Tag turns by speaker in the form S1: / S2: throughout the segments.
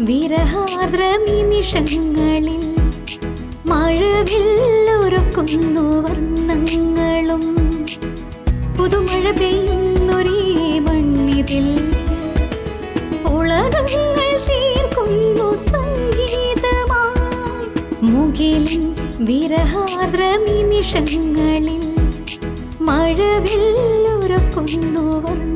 S1: വിരഹാർദ്ര നിമിഷങ്ങളിൽ മഴവില്ലൊരുക്കുന്നു വർണങ്ങളും. പുതുമഴ പെയ്യുന്നൊരേ മണ്ണിതിൽ ഉളകങ്ങൾ തീർക്കുന്നു സംഗീതമായി മുകിലിൻ വിരഹാർദ്ര നിമിഷങ്ങളിൽ മഴവില്ലൊരുക്കുന്നു വർണങ്ങളും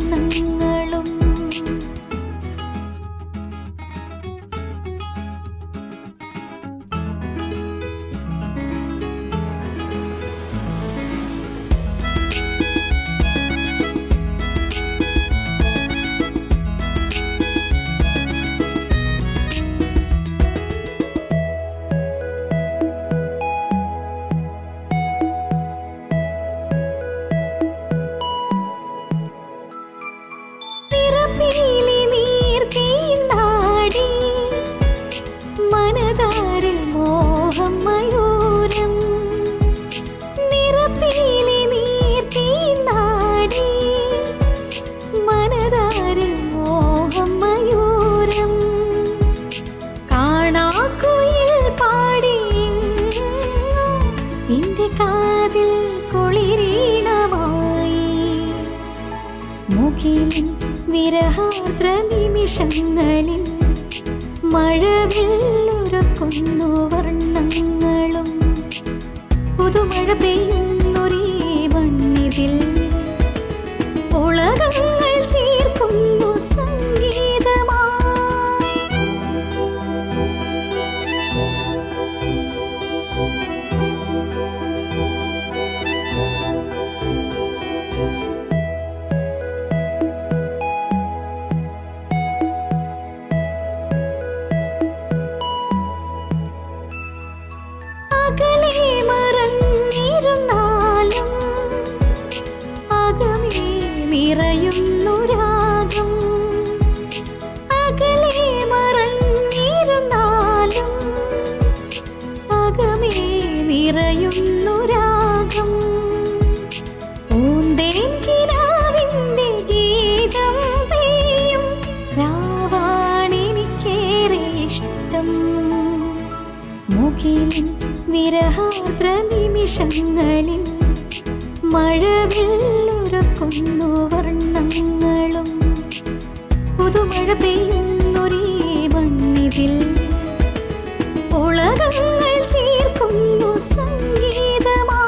S1: മുകിലിൻ വിരഹാർദ്ര നിമിഷങ്ങളിൽ മഴവില്ലുറക്കുന്നു വർണങ്ങളും. പുതുമഴ പെയ്യുന്നൊരേ മണ്ണിതിൽ ഉളകങ്ങൾ തീർക്കുന്നു നിറയുന്നു രാഗം. പൂന്തേൻ നിമിഷങ്ങളിൽ മഴവില്ലുറക്കുന്നു വർണങ്ങളും. പുതുമഴ പെയ്യുന്നൊരേ മണ്ണിതിൽ ഉളകങ്ങൾ സംഗീതമായി.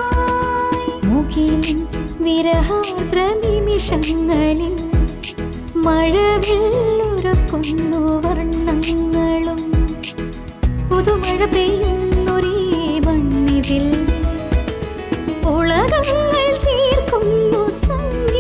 S1: മുകിലിൻ വിരഹാർദ്ര നിമിഷങ്ങളിൽ മഴവില്ലുറക്കുന്നു വർണങ്ങളും. പുതുമഴ പെയ്യുന്നൊരേ മണ്ണിതിൽ ഉളകങ്ങൾ തീർക്കുന്നു സംഗീതമായി